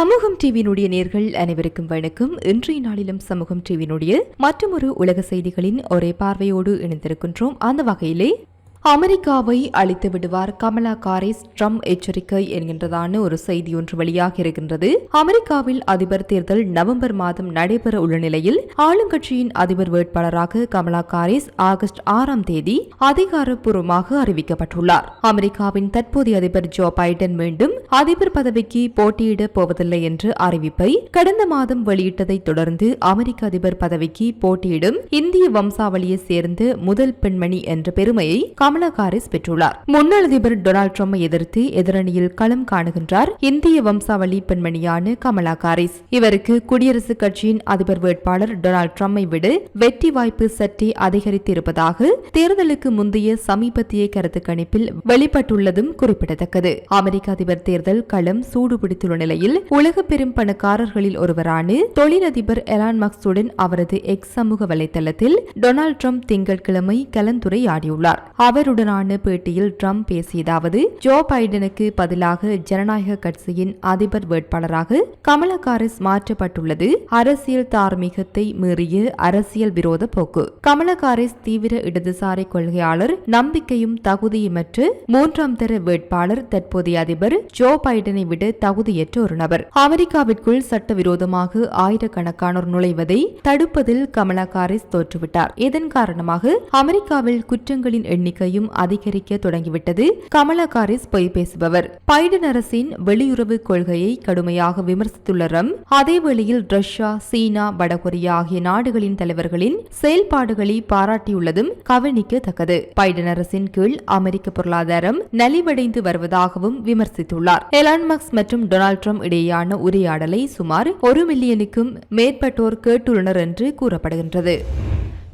சமூகம் டிவியினுடைய நேர்கள் அனைவருக்கும் வணக்கம். இன்றைய நாளிலும் சமூகம் டிவியினுடைய மற்றொரு உலக செய்திகளின் ஒரே பார்வையோடு இணைந்திருக்கின்றோம். அந்த வகையிலே அமெரிக்காவை அழித்து விடுவார் கமலா காரிஸ் ட்ரம்ப் எச்சரிக்கை என்கின்றதான ஒரு செய்தி ஒன்று வெளியாக இருக்கின்றது. அமெரிக்காவில் அதிபர் தேர்தல் நவம்பர் மாதம் நடைபெற உள்ள நிலையில் ஆளுங்கட்சியின் அதிபர் வேட்பாளராக கமலா காரிஸ் ஆகஸ்ட் ஆறாம் தேதி அதிகாரப்பூர்வமாக அறிவிக்கப்பட்டுள்ளார். அமெரிக்காவின் தற்போதைய அதிபர் ஜோ பைடன் மீண்டும் அதிபர் பதவிக்கு போட்டியிட போவதில்லை என்ற அறிவிப்பை கடந்த மாதம் வெளியிட்டதை தொடர்ந்து அமெரிக்க அதிபர் பதவிக்கு போட்டியிடும் இந்திய வம்சாவளியை சேர்ந்த முதல் பெண்மணி என்ற பெருமையை கமலா ஹாரிஸ் பெற்றுள்ளார். முன்னாள் அதிபர் டொனால்டு ட்ரம்பை எதிர்த்து எதிரணியில் களம் காணுகின்றார் இந்திய வம்சாவளி பெண்மணியான கமலா ஹாரிஸ். இவருக்கு குடியரசுக் கட்சியின் அதிபர் வேட்பாளர் டொனால்டு ட்ரம்பை விட வெற்றி வாய்ப்பு சற்றே அதிகரித்திருப்பதாக தேர்தலுக்கு முந்தைய சமீபத்திய கருத்து கணிப்பில் வெளிப்பட்டுள்ளதும் குறிப்பிடத்தக்கது. அமெரிக்க அதிபர் தேர்தல் தேர்தல் களம் சூடுபிடித்துள்ள நிலையில் உலக பெரும் பணக்காரர்களில் ஒருவரான தொழிலதிபர் எலான் மக்ஸுடன் அவரது எக்ஸ் சமூக வலைதளத்தில் டொனால்டு ட்ரம்ப் திங்கட்கிழமை கலந்துரையாடியுள்ளார். அவருடனான பேட்டியில் ட்ரம்ப் பேசியதாவது ஜோ பைடனுக்கு பதிலாக ஜனநாயக கட்சியின் அதிபர் வேட்பாளராக கமலா காரிஸ் மாற்றப்பட்டுள்ளது. அரசியல் தார்மீகத்தை மீறிய அரசியல் விரோத போக்கு. கமலா காரிஸ் தீவிர இடதுசாரி கொள்கையாளர் நம்பிக்கையும் தகுதியுமற்ற மூன்றாம் தர வேட்பாளர் தற்போதைய அதிபர் ஜோ பைடனை விட தகுதியற்ற ஒரு நபர். அமெரிக்காவிற்குள் சட்டவிரோதமாக ஆயிரக்கணக்கானோர் நுழைவதை தடுப்பதில் கமலா காரிஸ் தோற்றுவிட்டார். இதன் காரணமாக அமெரிக்காவில் குற்றங்களின் எண்ணிக்கையும் அதிகரிக்க தொடங்கிவிட்டது கமலா காரிஸ் பொய் பேசுபவர். பைடன் அரசின் வெளியுறவு கொள்கையை கடுமையாக விமர்சித்துள்ள ரம் அதேவேளையில் ரஷ்யா சீனா வடகொரியா ஆகிய நாடுகளின் தலைவர்களின் செயல்பாடுகளை பாராட்டியுள்ளதும் கவனிக்கத்தக்கது. பைடன் அரசின் கீழ் அமெரிக்க பொருளாதாரம் நலிவடைந்து வருவதாகவும் விமர்சித்துள்ளார். எலான் மக்ஸ் மற்றும் டொனால்ட் ட்ரம்ப் இடையேயான உரையாடலை சுமார் ஒரு மில்லியனுக்கும் மேற்பட்டோர் கேட்டுள்ளனர் என்று கூறப்படுகின்றது.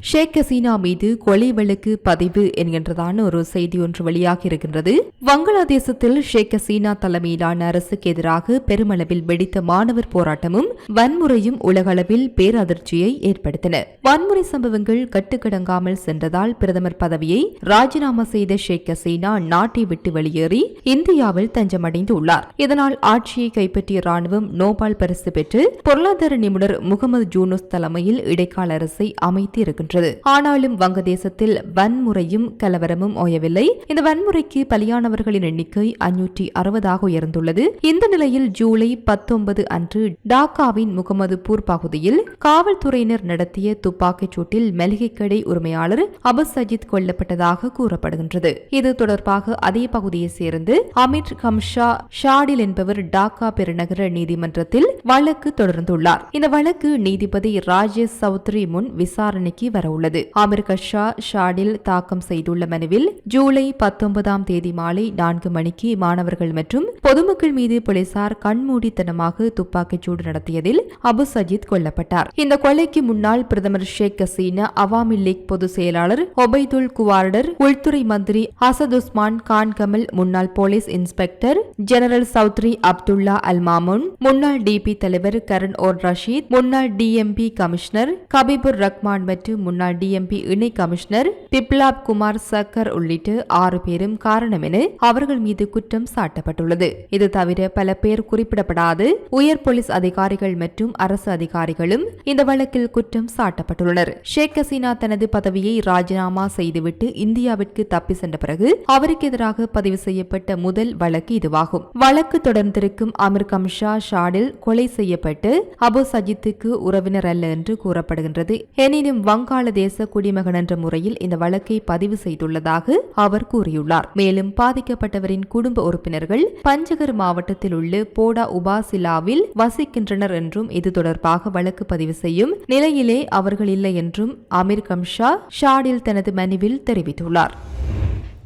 ஷேக் ஹசீனா மீது கொலை வழக்கு பதிவு என்கின்றதான ஒரு செய்தி ஒன்று வெளியாக இருக்கின்றது. வங்காளதேசத்தில் ஷேக் ஹசீனா தலைமையிலான அரசுக்கு எதிராக பெருமளவில் வெடித்த மாணவர் போராட்டமும் வன்முறையும் உலகளவில் பேரதிர்ச்சியை ஏற்படுத்தின. வன்முறை சம்பவங்கள் கட்டுக்கடங்காமல் சென்றதால் பிரதமர் பதவியை ராஜினாமா செய்த ஷேக் ஹசீனா நாட்டை விட்டு வெளியேறி இந்தியாவில் தஞ்சமடைந்து உள்ளார் இதனால் ஆட்சியை கைப்பற்றிய ராணுவம் நோபால் பரிசு பெற்று பொருளாதார நிபுணர் முகமது ஜூனூஸ் தலைமையில் இடைக்கால அரசை அமைத்து வருகின்றது ஆனாலும் வங்கதேசத்தில் வன்முறையும் கலவரமும் ஓயவில்லை. இந்த வன்முறைக்கு பலியானவர்களின் எண்ணிக்கை அஞ்சூற்றி அறுபதாக உயர்ந்துள்ளது. இந்த நிலையில் ஜூலை பத்தொன்பது அன்று டாக்காவின் முகமதுபூர் பகுதியில் காவல்துறையினர் நடத்திய துப்பாக்கிச் சூட்டில் மளிகை கடை உரிமையாளர் அபு சஜித் கொல்லப்பட்டதாக கூறப்படுகின்றது. இது தொடர்பாக அதே பகுதியை சேர்ந்து அமித் கம்ஷா ஷாடில் என்பவர் டாக்கா பெருநகர நீதிமன்றத்தில் வழக்கு தொடர்ந்துள்ளார். இந்த வழக்கு நீதிபதி ராஜேஷ் சௌத்ரி முன் விசாரணைக்கு வரவுள்ளது அமெரிக்க ஷா ஷாடில் தாக்கம் செய்துள்ள மனுவில் ஜூலை பத்தொன்பதாம் தேதி மாலை நான்கு மணிக்கு மாணவர்கள் மற்றும் பொதுமக்கள் மீது போலீசார் கண்மூடித்தனமாக துப்பாக்கிச் சூடு நடத்தியதில் அபு சஜித் கொல்லப்பட்டார். இந்த கொலைக்கு முன்னாள் பிரதமர் ஷேக் ஹசீனா அவாமி லீக் பொதுச் செயலாளர் ஒபைதுல் குவார்டர் உள்துறை மந்திரி அசத் உஸ்மான் கான் கமல் முன்னாள் police inspector general Chowdhury Abdullah Al Mamun முன்னாள் டிபி தலைவர் கரண் ஓர் ரஷீத் முன்னாள் டிஎம்பி கமிஷனர் கபிபுர் ரஹ்மான் மற்றும் முன்னாள் டிஎம்பி இணை கமிஷனர் பிப்லாப் குமார் சக்கர் உள்ளிட்ட ஆறு பேரும் காரணம் என அவர்கள் மீது குற்றம் சாட்டப்பட்டுள்ளது. இது தவிர பல பேர் குறிப்பிடப்படாது. உயர் போலீஸ் அதிகாரிகள் மற்றும் அரசு அதிகாரிகளும் இந்த வழக்கில் குற்றம் சாட்டப்பட்டுள்ளனர். ஷேக் ஹசீனா தனது பதவியை ராஜினாமா செய்துவிட்டு இந்தியாவிற்கு தப்பி சென்ற பிறகு அவருக்கு எதிராக பதிவு செய்யப்பட்ட முதல் வழக்கு இதுவாகும். வழக்கு தொடர்ந்திருக்கும் அமீர் கம்ஷா ஷாடில் கொலை செய்யப்பட்டு அபு சஜித்துக்கு உறவினர் அல்ல என்று கூறப்படுகின்றது. எனினும் வங்காளதேச குடிமகன் என்ற முறையில் இந்த வழக்கை பதிவு செய்துள்ளதாக அவர் கூறியுள்ளார். மேலும் பாதிக்கப்பட்டவரின் குடும்ப உறுப்பினர்கள் பஞ்சகர் மாவட்டத்தில் உள்ள போடா உபாசிலாவில் வசிக்கின்றனர் என்றும் இது தொடர்பாக வழக்கு பதிவு செய்யும் நிலையிலே அவர்கள் இல்லை என்றும் அமீர் கம்ஷா ஷாடில் தனது மனுவில் தெரிவித்துள்ளார்.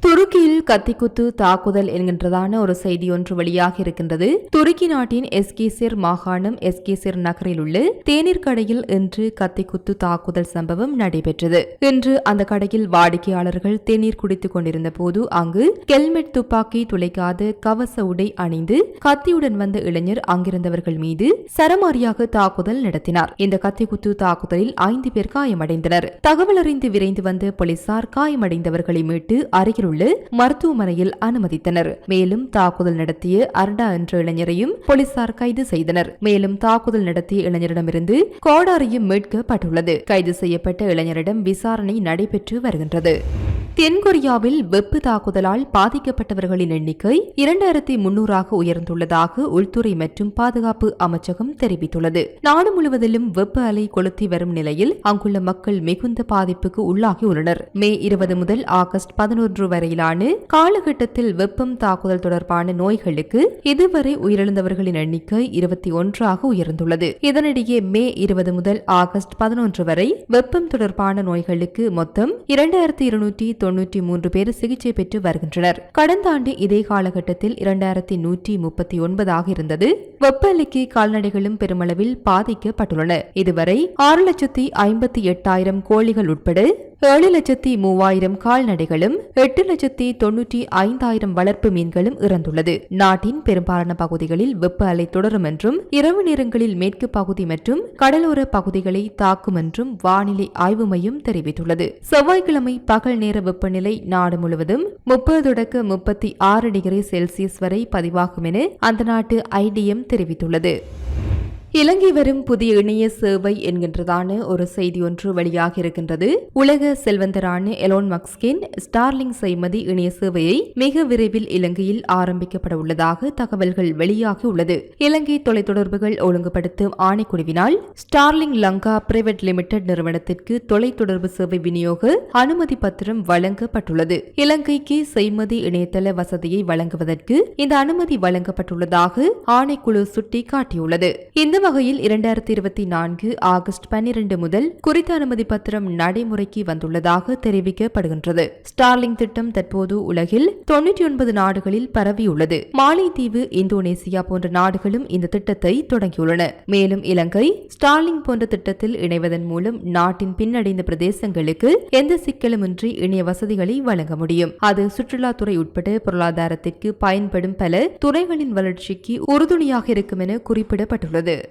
துருக்கியில் கத்திக்குத்து தாக்குதல் என்கின்றதான ஒரு செய்தி ஒன்று வெளியாக இருக்கின்றது. துருக்கி நாட்டின் எஸ்கேசிர் மாகாணம் எஸ்கேசிர் நகரில் உள்ள தேநீர் கடையில் இன்று கத்திக்குத்து தாக்குதல் சம்பவம் நடைபெற்றது. இன்று அந்த கடையில் வாடிக்கையாளர்கள் தேநீர் குடித்துக் கொண்டிருந்த போது அங்கு ஹெல்மெட் துப்பாக்கி துளைக்காத கவச உடை அணிந்து கத்தியுடன் வந்த இளைஞர் அங்கிருந்தவர்கள் மீது சரமாரியாக தாக்குதல் நடத்தினார். இந்த கத்திக்குத்து தாக்குதலில் ஐந்து பேர் காயமடைந்தனர். தகவல் அறிந்து விரைந்து வந்த போலீசார் காயமடைந்தவர்களை மீட்டு அருகில் உள்ள மருத்துவமனையில் அனுமதித்தனர். மேலும் தாக்குதல் நடத்திய அர்டா என்ற இளைஞரையும் போலீசார் கைது செய்தனர். மேலும் தாக்குதல் நடத்திய இளைஞரிடமிருந்து கோடாரியும் மீட்கப்பட்டுள்ளது. கைது செய்யப்பட்ட இளைஞரிடம் விசாரணை நடைபெற்று வருகின்றது. தென்கொரியாவில் வெப்பு தாக்குதலால் பாதிக்கப்பட்டவர்களின் எண்ணிக்கை இரண்டாயிரத்தி முன்னூறாக உயர்ந்துள்ளதாக உள்துறை மற்றும் பாதுகாப்பு அமைச்சகம் தெரிவித்துள்ளது. நாடு முழுவதிலும் வெப்ப அலை கொளுத்தி வரும் நிலையில் அங்குள்ள மக்கள் மிகுந்த பாதிப்புக்கு உள்ளாகியுள்ளனர் மே இருபது முதல் ஆகஸ்ட் பதினொன்று வரையிலான காலகட்டத்தில் வெப்பம் தாக்குதல் தொடர்பான நோய்களுக்கு இதுவரை உயிரிழந்தவர்களின் எண்ணிக்கை இருபத்தி ஒன்றாக உயர்ந்துள்ளது. இதனிடையே மே இருபது முதல் ஆகஸ்ட் பதினொன்று வரை வெப்பம் தொடர்பான நோய்களுக்கு மொத்தம் இரண்டாயிரத்தி இருநூற்றி தொன்னூற்றி மூன்று பேர் சிகிச்சை பெற்று வருகின்றனர். கடந்த ஆண்டு இதே காலகட்டத்தில் இரண்டாயிரத்தி நூற்றி முப்பத்தி ஒன்பதாக இருந்தது. வெப்பநிலைக்கு கால்நடைகளும் பெருமளவில் பாதிக்கப்பட்டுள்ளன. இதுவரை ஆறு லட்சத்தி ஐம்பத்தி எட்டாயிரம் கோழிகள் உட்பட ஏழு லட்சத்தி மூவாயிரம் கால்நடைகளும் எட்டு லட்சத்தி தொன்னூற்றி ஐந்தாயிரம் வளர்ப்பு மீன்களும் இறந்துள்ளது. நாட்டின் பெரும்பாலான பகுதிகளில் வெப்ப அலை தொடரும் என்றும் இரவு நேரங்களில் மேற்கு பகுதி மற்றும் கடலோர பகுதிகளை தாக்கும் என்றும் வானிலை ஆய்வு மையம் தெரிவித்துள்ளது. செவ்வாய்க்கிழமை பகல் நேர வெப்பநிலை நாடு முழுவதும் முப்பது தொடக்க முப்பத்தி ஆறு டிகிரி செல்சியஸ் வரை பதிவாகும் என அந்த நாட்டு ஐடிஎம் தெரிவித்துள்ளது. இலங்கை வரும் புதிய இணைய சேவை என்கின்றதான ஒரு செய்தி ஒன்று வெளியாக இருக்கின்றது. உலக செல்வந்தரான எலோன் மக்ஸ்கின் ஸ்டார்லிங் செய்மதி இணைய சேவையை மிக விரைவில் இலங்கையில் ஆரம்பிக்கப்பட உள்ளதாக தகவல்கள் வெளியாகி உள்ளது. இலங்கை தொலைத்தொடர்புகள் ஒழுங்குபடுத்தும் ஆணைக்குழுவினால் ஸ்டார்லிங் லங்கா பிரைவேட் லிமிடெட் நிறுவனத்திற்கு தொலைத்தொடர்பு சேவை விநியோக அனுமதி பத்திரம் வழங்கப்பட்டுள்ளது. இலங்கைக்கு செய்மதி இணையதள வசதியை வழங்குவதற்கு இந்த அனுமதி வழங்கப்பட்டுள்ளதாக ஆணைக்குழு சுட்டிக்காட்டியுள்ளது. இந்த வகையில் இரண்டாயிரத்தி இருபத்தி நான்கு ஆகஸ்ட் பன்னிரண்டு முதல் குறித்த அனுமதி பத்திரம் நடைமுறைக்கு வந்துள்ளதாக தெரிவிக்கப்படுகின்றது. ஸ்டார்லிங் திட்டம் தற்போது உலகில் தொன்னூற்றி ஒன்பது நாடுகளில் பரவியுள்ளது. மாலைத்தீவு இந்தோனேசியா போன்ற நாடுகளும் இந்த திட்டத்தை தொடங்கியுள்ளன. மேலும் இலங்கை ஸ்டார்லிங் போன்ற திட்டத்தில் இணைவதன் மூலம் நாட்டின் பின்னடைந்த பிரதேசங்களுக்கு எந்த சிக்கலுமின்றி இணைய வசதிகளை வழங்க முடியும். அது சுற்றுலாத்துறை உட்பட பொருளாதாரத்திற்கு பயன்படும் பல துறைகளின் வளர்ச்சிக்கு உறுதுணையாக இருக்கும் என குறிப்பிடப்பட்டுள்ளது.